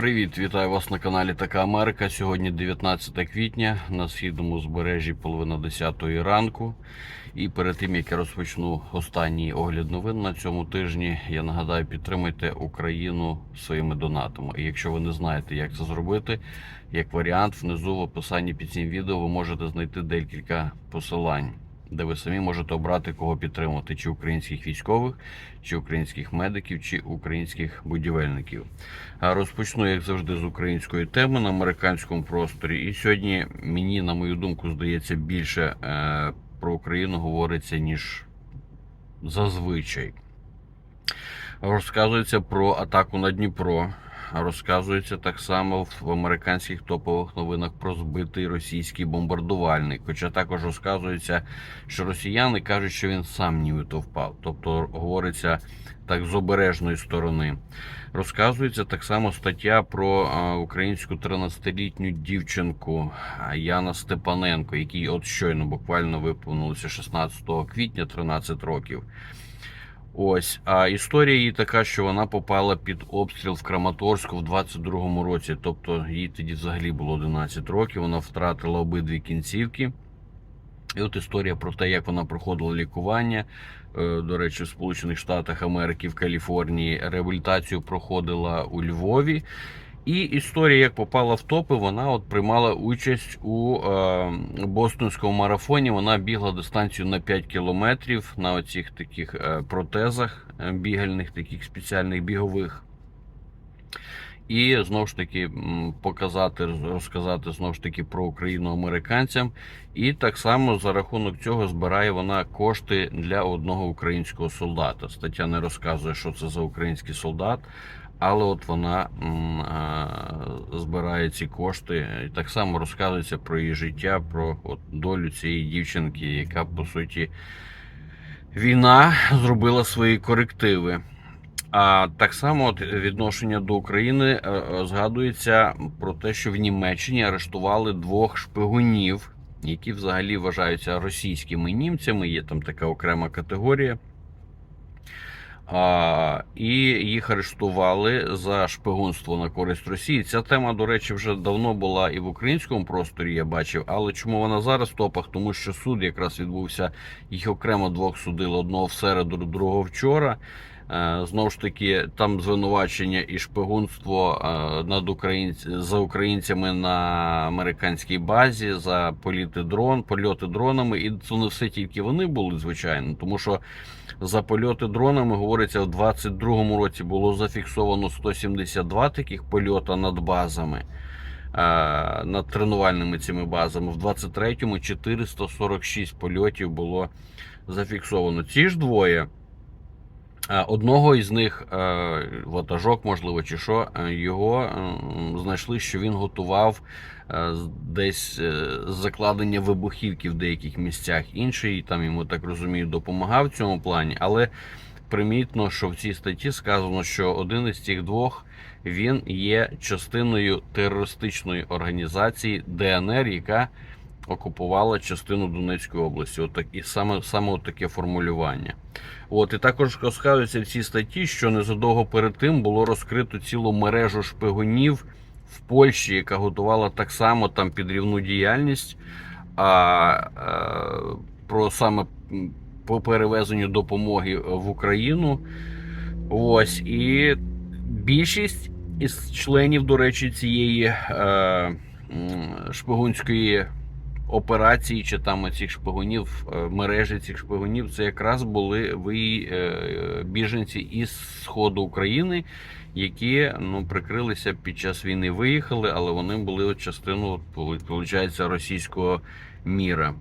Привіт, вітаю вас на каналі Така Америка. Сьогодні 19 квітня на східному збережжі половина 10 ранку. І перед тим як я розпочну останній огляд новин на цьому тижні, я нагадаю, підтримуйте Україну своїми донатами. І якщо ви не знаєте, як це зробити, як варіант, внизу в описанні під цим відео ви можете знайти декілька посилань. Де ви самі можете обрати кого підтримувати: чи українських військових, чи українських медиків, чи українських будівельників. Розпочну, як завжди, з української теми на американському просторі. І сьогодні мені, на мою думку, здається, більше е, про Україну говориться, ніж зазвичай. Розказується про атаку на Дніпро. Розказується так само в американських топових новинах про збитий російський бомбардувальник. Хоча також розказується, що росіяни кажуть, що він сам нібито впав. Тобто говориться так з обережної сторони. Розказується так само стаття про українську 13-літню дівчинку Яна Степаненко, якій от щойно буквально виповнилося 16 квітня 13 років. Ось, а історія її така, що вона попала під обстріл в Краматорську в 22-му році. Тобто їй тоді взагалі було 11 років. Вона втратила обидві кінцівки. І от історія про те, як вона проходила лікування. Е, До речі, в Сполучених Штатах Америки в Каліфорнії реабілітацію проходила у Львові. І історія, як попала в топи, вона от приймала участь у е, Бостонському марафоні. Вона бігла дистанцію на 5 кілометрів на оцих таких е, протезах е, бігальних, таких спеціальних бігових. І знову ж таки показати, розказати знову ж таки про Україну американцям. І так само за рахунок цього збирає вона кошти для одного українського солдата. Стаття не розказує, що це за український солдат, але от вона збирає ці кошти. І так само розказується про її життя, про от долю цієї дівчинки, яка по суті війна зробила свої корективи. А так само відношення до України е, е, згадується про те, що в Німеччині арештували двох шпигунів, які взагалі вважаються російськими німцями. Є там така окрема категорія. А, і їх арештували за шпигунство на користь Росії. Ця тема, до речі, вже давно була і в українському просторі. Я бачив. Але чому вона зараз в топах? Тому що суд якраз відбувся. Їх окремо двох судили: одного в середу, другого вчора. Е, Знову ж таки, там звинувачення і шпигунство е, над українці за українцями на американській базі за політи дрон, польоти дронами. І це не все тільки вони були, звичайно, тому що за польоти дронами говориться, в 22-му році було зафіксовано 172 таких польота над базами. е, Над тренувальними цими базами. В 23-му 446 польотів було зафіксовано. Ці ж двоє. Е, Одного із них е, ватажок, можливо, чи що, е, його знайшли, що він готував десь закладення вибухівки в деяких місцях. Інший там йому так розумію допомагав в цьому плані, але примітно, що в цій статті сказано, що один із цих двох він є частиною терористичної організації ДНР, яка окупувала частину Донецької області. Отак і саме саме от таке формулювання. От і також розказується в цій статті, що незадовго перед тим було розкрито цілу мережу шпигунів в Польщі, яка готувала так само там підрівну діяльність. А е, про саме по перевезенню допомоги в Україну. Ось і більшість із членів, до речі, цієї е, шпигунської операції, чи там цих шпигунів, е, мережі цих шпигунів, це якраз були ви е, біженці із сходу України, які ну прикрилися під час війни, виїхали, але вони були от частину, російського міра.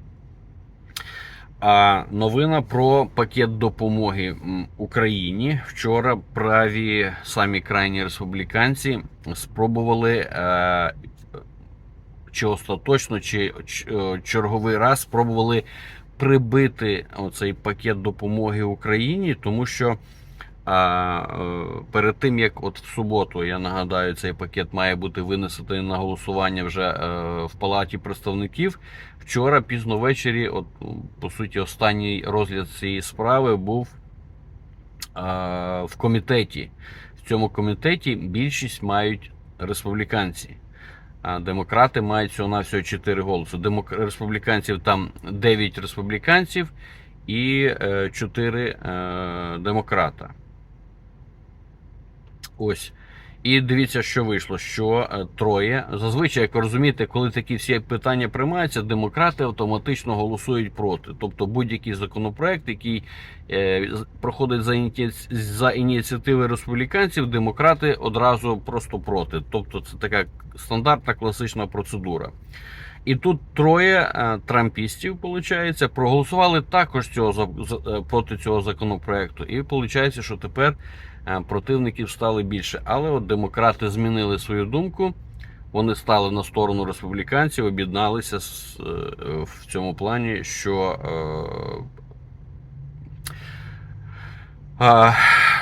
А новина про пакет допомоги Україні вчора праві самі крайні республіканці спробували е, чи остаточно, чи е, черговий раз спробували прибити оцей пакет допомоги Україні, тому що а, е, перед тим як от в суботу, я нагадаю, цей пакет має бути винесений на голосування вже е, в палаті представників. Вчора пізно ввечері, от по суті, останній розгляд цієї справи був е, в комітеті. В цьому комітеті більшість мають республіканці. А демократи мають всього на всього 4 голоси. Демок... Республіканців там 9 республіканців і 4 е, демократа. Ось. І дивіться, що вийшло, що е, троє. Зазвичай, як ви розумієте, коли такі всі питання приймаються, демократи автоматично голосують проти. Тобто будь-який законопроект, який е, проходить за, ініці... за ініціативи республіканців, демократи одразу просто проти. Тобто це така стандартна класична процедура. І тут троє е, трампістів, виходить, проголосували також цього е, проти цього законопроекту. І виходить, що тепер е, противників стало більше. Але от демократи змінили свою думку. Вони стали на сторону республіканців, об'єдналися в цьому плані, що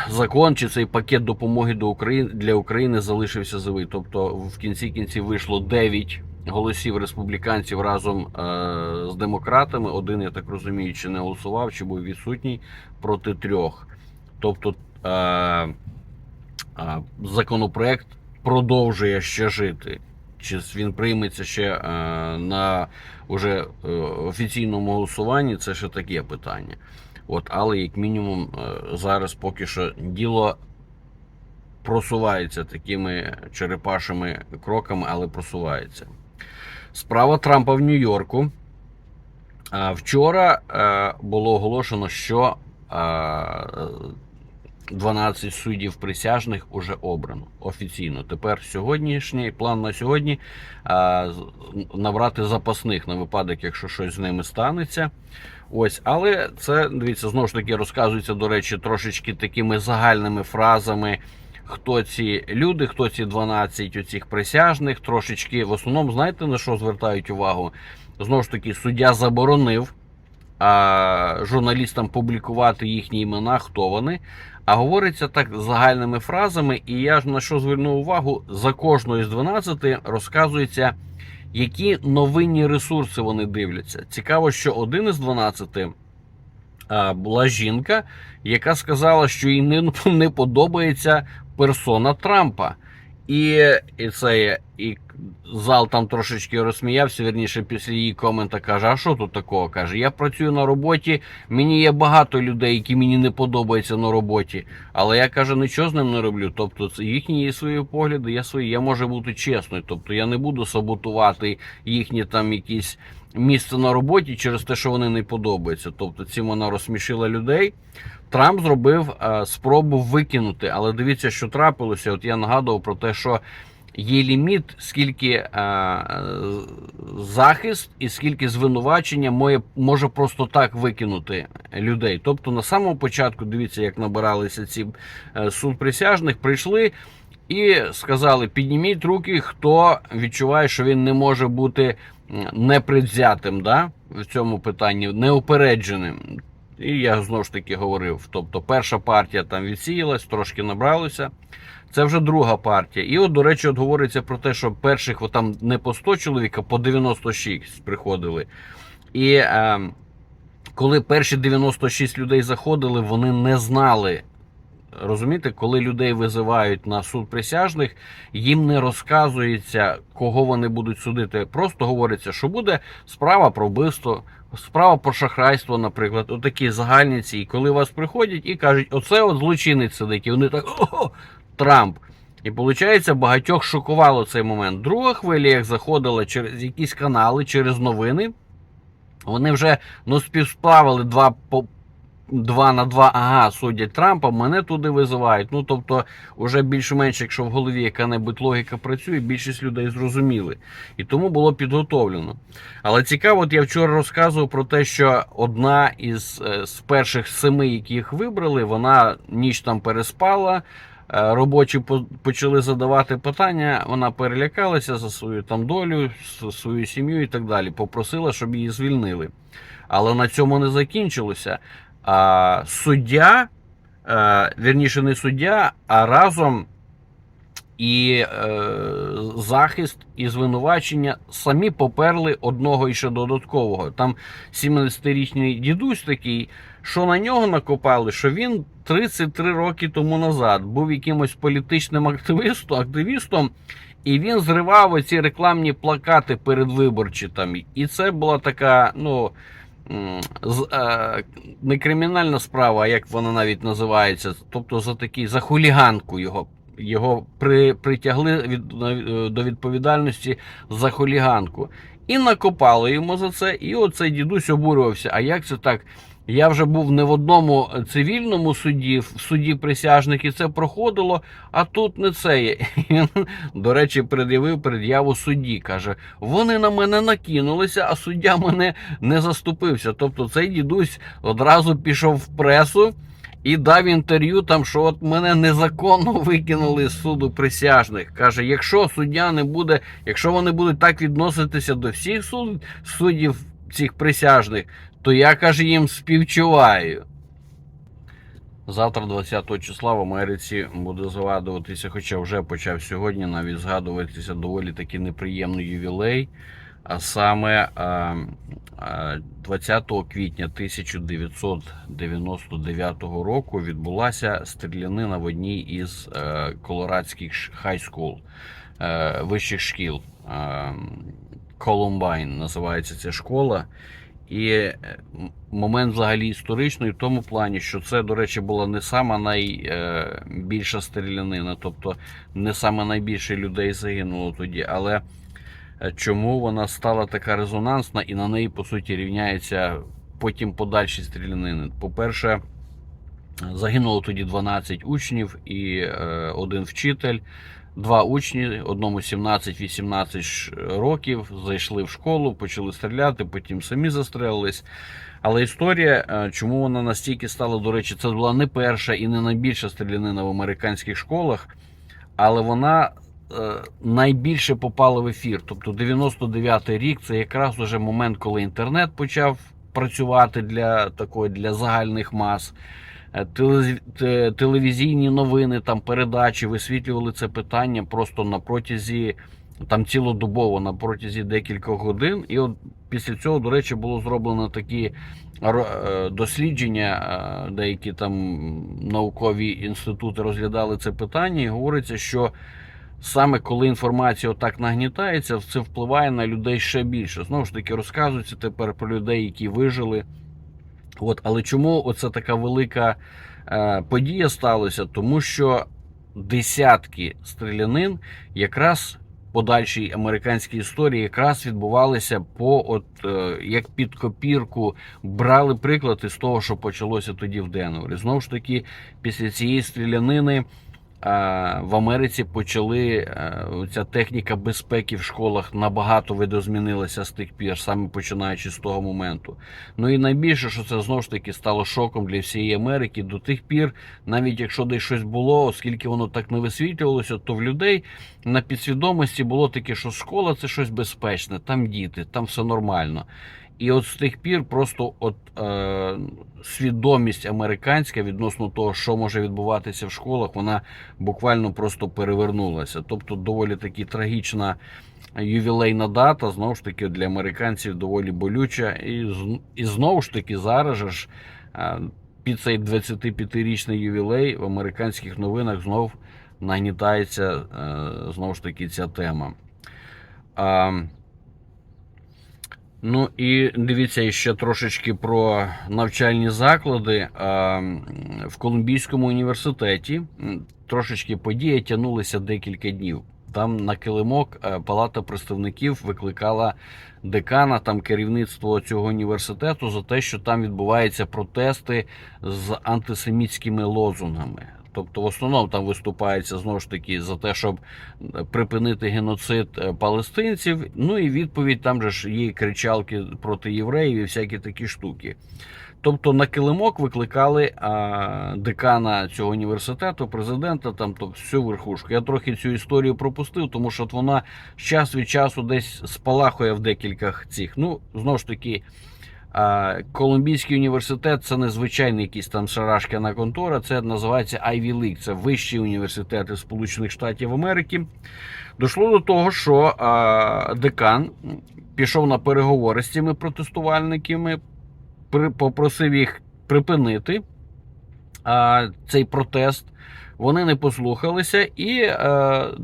закон чи цей пакет допомоги до України для України залишився живий. Тобто в кінці кінців вийшло 9 голосів республіканців разом е, з демократами. Один, я так розумію, чи не голосував, чи був відсутній проти трьох. Тобто е, е, законопроект продовжує ще жити. Чи він прийметься ще на уже офіційному голосуванні, це ще таке питання. От, але як мінімум зараз поки що діло просувається такими черепашими кроками, але просувається. Справа Трампа в Нью-Йорку. А, Вчора е, було оголошено, що е, 12 суддів присяжних уже обрано офіційно. Тепер сьогоднішній план на сьогодні е, набрати запасних на випадок, якщо щось з ними станеться. Ось, але це дивіться, знову ж таки розказується, до речі, трошечки такими загальними фразами. Хто ці люди, хто ці 12 оцих присяжних, трошечки в основному, знаєте на що звертають увагу? Знову ж таки, суддя заборонив а, журналістам публікувати їхні імена, хто вони. А говориться так загальними фразами, і я ж на що звернув увагу, за кожною з 12 розказується, які новинні ресурси вони дивляться. Цікаво, що один із 12 була жінка, яка сказала, що їй не, не подобається персона Трампа. І, і це і зал там трошечки розсміявся. Вірніше, після її комента каже: А що тут такого? каже: Я працюю на роботі. Мені є багато людей, які мені не подобаються на роботі. Але я каже, нічого з ним не роблю. Тобто, це їхні є свої погляди, я свої. Я можу бути чесною. Тобто я не буду саботувати їхні там якісь місце на роботі через те, що вони не подобаються. Тобто, цим вона розсмішила людей. Трамп зробив е, спробу викинути, але дивіться, що трапилося. От я нагадував про те, що є ліміт, скільки е, захист і скільки звинувачення може просто так викинути людей. Тобто, на самому початку, дивіться, як набиралися ці е, суд присяжних, прийшли. І сказали: підніміть руки, хто відчуває, що він не може бути м, непредвзятим да, в цьому питанні, неупередженим. І я знову ж таки говорив: тобто, перша партія там відсіялась, трошки набралося. Це вже друга партія. І от, до речі, от говориться про те, що перших там не по 100 чоловік, а по 96 приходили. І е, коли перші 96 людей заходили, вони не знали. Розумієте, коли людей визивають на суд присяжних, їм не розказується, кого вони будуть судити. Просто говориться, що буде справа про вбивство, справа про шахрайство, наприклад, отакі загальні ці. І коли вас приходять і кажуть, оце от злочинець сидить, і вони так о, Трамп. І виходить, багатьох шокувало цей момент. Друга хвиля, як заходила через якісь канали, через новини, вони вже ну, співсплавили два по. Два на два, ага, судять Трампа, мене туди визивають. Ну тобто, вже більш-менш, якщо в голові яка-небудь логіка працює, більшість людей зрозуміли. І тому було підготовлено. Але цікаво, от я вчора розказував про те, що одна із е, з перших семи, яких вибрали, вона ніч там переспала. е, Робочі почали задавати питання, вона перелякалася за свою там долю, свою сім'ю і так далі. Попросила, щоб її звільнили. Але на цьому не закінчилося. А суддя, е, вірніше, не суддя, а разом і е, захист, і звинувачення самі поперли одного і ще додаткового. Там 70-річний дідусь такий, що на нього накопали, що він 33 роки тому назад був якимось політичним активістом, активістом і він зривав оці рекламні плакати передвиборчі там. І це була така, ну. Е, Не кримінальна справа, а як вона навіть називається, тобто за такі за хуліганку його. Його при, притягли від, е, до відповідальності за хуліганку. І накопали йому за це. І оцей дідусь обурювався. А як це так? Я вже був не в одному цивільному суді, в суді присяжних, і це проходило, а тут не це є. До речі, пред'явив пред'яву судді. Каже: вони на мене накинулися, а суддя мене не заступився. Тобто цей дідусь одразу пішов в пресу. І дав інтерв'ю там, що от мене незаконно викинули з суду присяжних. Каже, якщо суддя не буде, якщо вони будуть так відноситися до всіх суд, суддів цих присяжних, то я каже їм співчуваю. Завтра, 20 числа, в Америці буде згадуватися, хоча вже почав сьогодні навіть згадуватися доволі таки неприємний ювілей. А саме а, а, 20 квітня 1999 року відбулася стрілянина в одній із е, колорадських хай-скул, е, вищих шкіл. Е, Колумбайн називається ця школа. І е, момент взагалі історичний в тому плані, що це, до речі, була не сама найбільша стрілянина, тобто не саме найбільше людей загинуло тоді. Але е, чому вона стала така резонансна і на неї, по суті, рівняється потім подальші стрілянини? По-перше, загинуло тоді 12 учнів і е, один вчитель. Два учні, одному 17-18 років, зайшли в школу, почали стріляти, потім самі застрелились. Але історія, е, чому вона настільки стала, до речі, це була не перша і не найбільша стрілянина в американських школах, але вона е, найбільше попала в ефір. Тобто 99-й рік це якраз уже момент, коли інтернет почав працювати для такої для загальних мас. Е, те- Телевізійні новини, там передачі висвітлювали це питання просто на протязі там цілодобово на протязі декількох годин. І от після цього, до речі, було зроблено такі е, дослідження, е, деякі там наукові інститути розглядали це питання, і говориться, що саме коли інформація отак нагнітається, це впливає на людей ще більше. Знову ж таки, розказується тепер про людей, які вижили. От, але чому оце така велика е, подія сталася? Тому що десятки стрілянин якраз в подальшій американській історії якраз відбувалися по от е, як під копірку, брали приклад із того, що почалося тоді в Денвері. Знову ж таки, після цієї стрілянини. Е, В Америці почали е, ця техніка безпеки в школах набагато видозмінилася з тих пір, саме починаючи з того моменту. Ну і найбільше, що це знову ж таки стало шоком для всієї Америки. До тих пір, навіть якщо десь щось було, оскільки воно так не висвітлювалося, то в людей на підсвідомості було таке, що школа це щось безпечне, там діти, там все нормально. І от з тих пір просто от е, свідомість американська відносно того, що може відбуватися в школах, вона буквально просто перевернулася. Тобто доволі таки трагічна ювілейна дата, знову ж таки, для американців доволі болюча. І, і знову ж таки, зараз ж е, під цей 25-річний ювілей в американських новинах знов нагнітається е, знову ж таки ця тема. А, Ну і дивіться ще трошечки про навчальні заклади. В Колумбійському університеті трошечки події тягнулися декілька днів. Там на килимок е, Палата представників викликала декана, там керівництво цього університету за те, що там відбуваються протести з антисемітськими лозунгами. Тобто, в основному там виступається знову ж таки за те, щоб е, припинити геноцид е, палестинців. Ну і відповідь там же ж є кричалки проти євреїв і всякі такі штуки. Тобто на килимок викликали а, декана цього університету, президента, там тобто всю верхушку. Я трохи цю історію пропустив, тому що от вона час від часу десь спалахує в декількох цих. Ну, знову ж таки, Колумбійський університет це не звичайний якийсь там шарашкана контора, це називається Ivy League, це вищі університети Сполучених Штатів Америки. Дійшло до того, що декан пішов на переговори з цими протестувальниками, попросив їх припинити цей протест. Вони не послухалися, і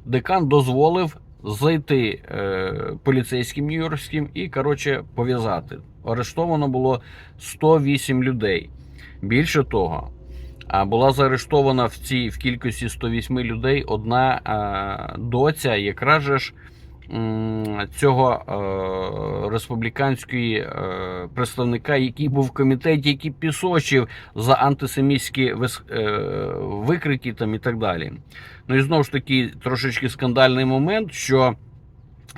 декан дозволив зайти е, поліцейським нью-йоркським і, коротше, пов'язати. Арештовано було 108 людей. Більше того, а була заарештована в цій в кількості 108 людей одна е, доця, же ж цього е, республіканської е, представника, який був в комітеті, який пісочив за антисемітські вис- е, викрики там і так далі. Ну і знову ж таки трошечки скандальний момент, що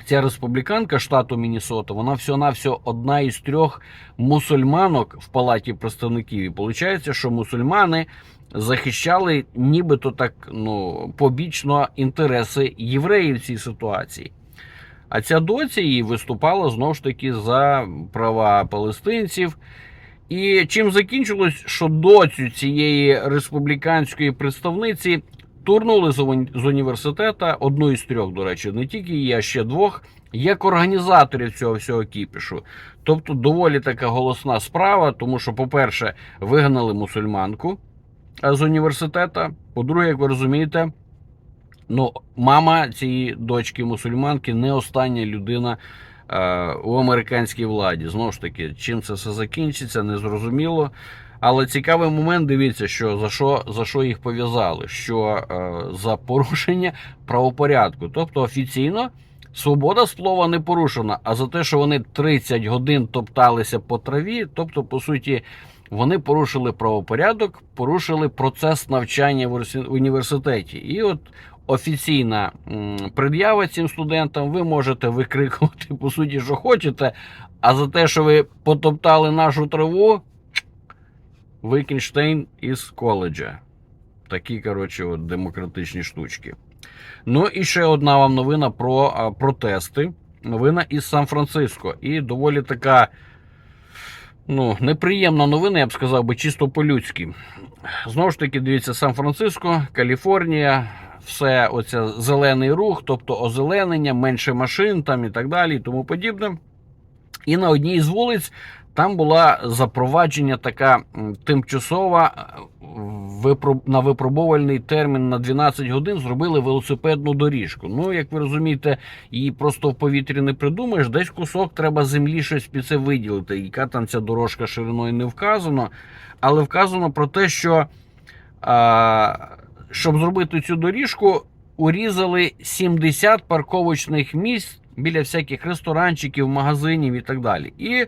ця республіканка штату Міннесота, вона всього-навсього одна із трьох мусульманок в палаті представників. І виходить, що мусульмани захищали нібито так ну, побічно інтереси євреїв в цій ситуації. А ця доця її виступала знову ж таки за права палестинців. І чим закінчилось, що доцю цієї республіканської представниці турнули з уні- з університету, одну із трьох, до речі, не тільки її, а ще двох, як організаторів цього всього кіпішу. Тобто доволі така голосна справа, тому що, по-перше, вигнали мусульманку е, з університету. По-друге, як ви розумієте, ну, мама цієї дочки мусульманки не остання людина е, у американській владі. Знову ж таки, чим це все закінчиться, незрозуміло. Але цікавий момент, дивіться, що за що, за що їх пов'язали? Що е, за порушення правопорядку. Тобто офіційно свобода слова не порушена, а за те, що вони 30 годин топталися по траві, тобто, по суті, вони порушили правопорядок, порушили процес навчання в університеті. І от офіційна пред'ява цим студентам, ви можете викрикувати по суті, що хочете. А за те, що ви потоптали нашу траву, Вікенштейн із коледжа. Такі, коротше, от демократичні штучки. Ну і ще одна вам новина про а, протести. Новина із Сан-Франциско. І доволі така. Ну, неприємна новина, я б сказав би, чисто по-людськи. Знову ж таки, дивіться, Сан-Франциско, Каліфорнія, все оце зелений рух, тобто озеленення, менше машин там і так далі, і тому подібне. І на одній з вулиць там була запровадження така тимчасова е, на випробувальний термін на 12 годин зробили велосипедну доріжку. Ну, як ви розумієте, її просто в повітрі не придумаєш, десь кусок треба землі щось під це виділити. Яка там ця дорожка шириною не вказано, але вказано про те, що а, щоб зробити цю доріжку, урізали 70 парковочних місць біля всяких ресторанчиків, магазинів і так далі. І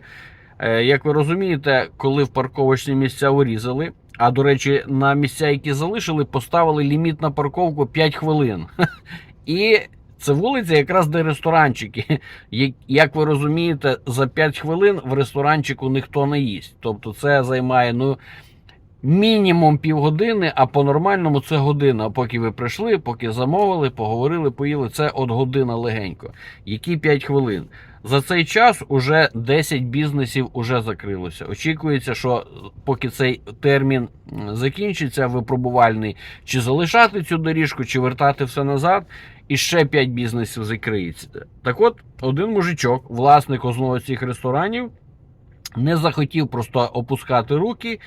Як ви розумієте, коли в парковочні місця урізали, а до речі, на місця, які залишили, поставили ліміт на парковку 5 хвилин. І це вулиця, якраз де ресторанчики. Як- Як ви розумієте, за 5 хвилин в ресторанчику ніхто не їсть. Тобто це займає ну, мінімум півгодини, а по-нормальному це година. Поки ви прийшли, поки замовили, поговорили, поїли. Це от година легенько. Які 5 хвилин. За цей час уже 10 бізнесів уже закрилося. Очікується, що поки цей термін закінчиться, випробувальний, чи залишати цю доріжку, чи вертати все назад, і ще 5 бізнесів закриється. Так от, один мужичок, власник одного з цих ресторанів, не захотів просто опускати руки,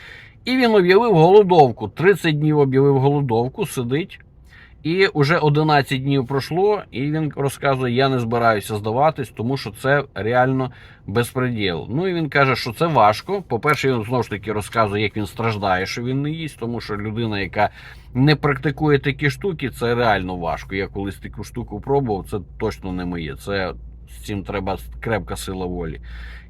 і він об'явив голодовку. 30 днів об'явив голодовку, сидить. І вже 11 днів пройшло, і він розказує: я не збираюся здаватись, тому що це реально безпреділ. Ну і він каже, що це важко. По-перше, він знову ж таки розказує, як він страждає, що він не їсть, тому що людина, яка не практикує такі штуки, це реально важко. Я колись таку штуку пробував, це точно не моє. Це цим треба крепка сила волі.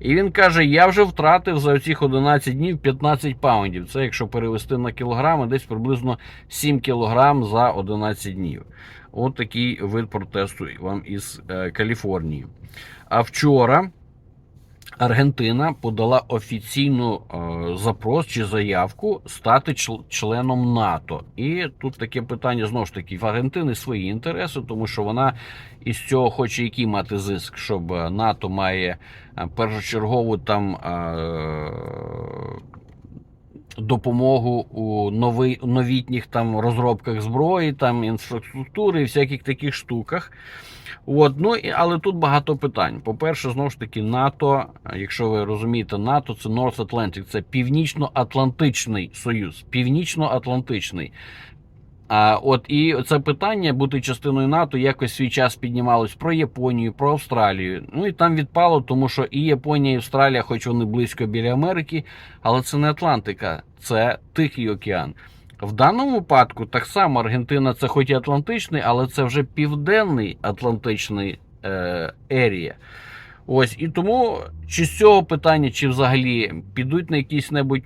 І він каже: я вже втратив за оцих 11 днів 15 паундів. Це якщо перевести на кілограми, десь приблизно 7 кілограм за 11 днів. От такий вид протесту вам із е, Каліфорнії. А вчора Аргентина подала офіційну е, запрос чи заявку стати чл- членом НАТО. І тут таке питання знову ж таки в Аргентини свої інтереси, тому що вона із цього хоче який мати зиск, щоб е, НАТО має е, першочергову там. Допомогу у новий, новітніх там розробках зброї, там інфраструктури і всяких таких штуках. От, ну, але тут багато питань. По-перше, знову ж таки, НАТО, якщо ви розумієте, НАТО це North Atlantic, це Північно-Атлантичний Союз. Північно-Атлантичний. А от і це питання бути частиною НАТО якось свій час піднімалось про Японію, про Австралію. Ну і там відпало, тому що і Японія, і Австралія, хоч вони близько біля Америки, але це не Атлантика, це Тихий океан. В даному випадку так само Аргентина це хоч і Атлантичний, але це вже південний Атлантичний е, ерія. Ось і тому чи з цього питання, чи взагалі підуть на якісь небудь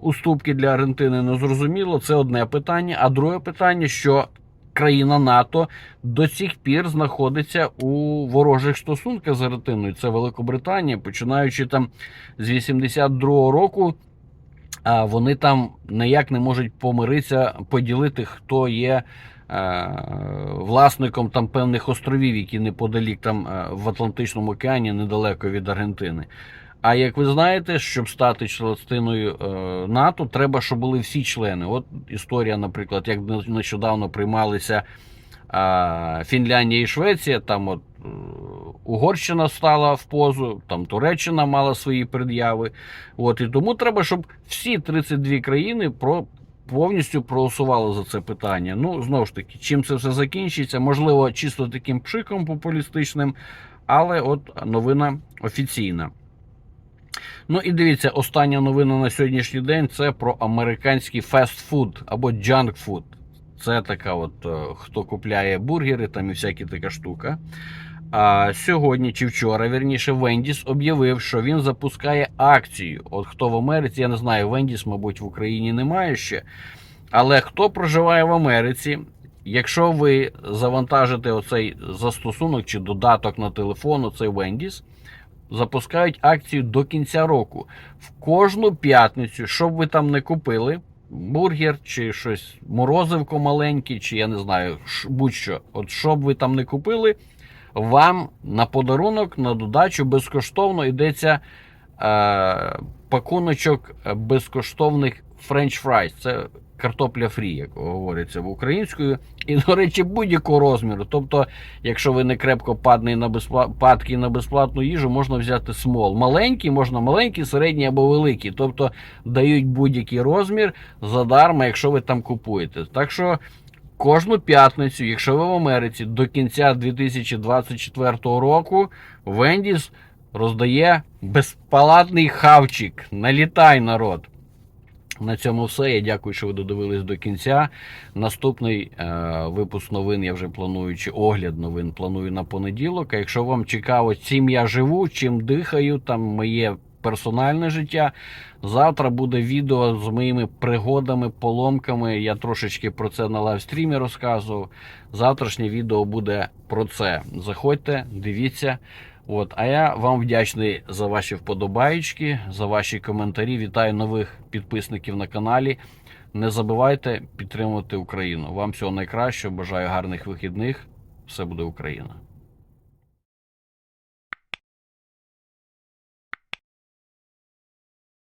уступки для Аргентини, не зрозуміло. Це одне питання. А друге питання, що країна НАТО до сих пір знаходиться у ворожих стосунках з Аргентиною. Це Великобританія, починаючи там з 82-го року. А вони там ніяк не можуть помиритися, поділити, хто є власником там певних островів, які неподалік там е, в Атлантичному океані, недалеко від Аргентини. А як ви знаєте, щоб стати частиною е, НАТО, треба, щоб були всі члени. От історія, наприклад, як нещодавно приймалися е, Фінляндія і Швеція, там от е, Угорщина стала в позу, там Туреччина мала свої пред'яви. От і тому треба, щоб всі 32 країни повністю проголосували за це питання. Ну знову ж таки, чим це все закінчиться? Можливо, чисто таким пшиком популістичним, але от новина офіційна. Ну і дивіться, остання новина на сьогоднішній день це про американський фастфуд або джанк-фуд. Це така, от е, хто купляє бургери, там і всякі така штука. А сьогодні чи вчора, вірніше, Вендіс об'явив, що він запускає акцію. От хто в Америці, я не знаю, Вендіс, мабуть, в Україні немає ще. Але хто проживає в Америці, якщо ви завантажите оцей застосунок чи додаток на телефон, оцей Вендіс, запускають акцію до кінця року. В кожну п'ятницю, щоб ви там не купили, бургер чи щось морозивко маленьке, чи я не знаю, будь-що. От що б ви там не купили, вам на подарунок, на додачу безкоштовно йдеться е, пакуночок безкоштовних френч фрайс. Це картопля фрі, як говориться в українською. І, до речі, будь-якого розміру. Тобто, якщо ви не крепко падний на безпла... на безплатну їжу, можна взяти смол. Маленький, можна маленький, середній або великий. Тобто дають будь-який розмір задарма, якщо ви там купуєте. Так що. Кожну п'ятницю, якщо ви в Америці до кінця 2024 року, Вендіс роздає безпалатний хавчик. Налітай, народ! На цьому все. Я дякую, що ви додивились до кінця. Наступний е, випуск новин я вже планую, чи огляд новин планую на понеділок. А якщо вам цікаво, чим я живу, чим дихаю, там моє персональне життя. Завтра буде відео з моїми пригодами, поломками. Я трошечки про це на лайвстрімі розказував. Завтрашнє відео буде про це. Заходьте, дивіться. От, а я вам вдячний за ваші вподобаєчки, за ваші коментарі. Вітаю нових підписників на каналі. Не забувайте підтримувати Україну. Вам всього найкращого. Бажаю гарних вихідних. Все буде Україна.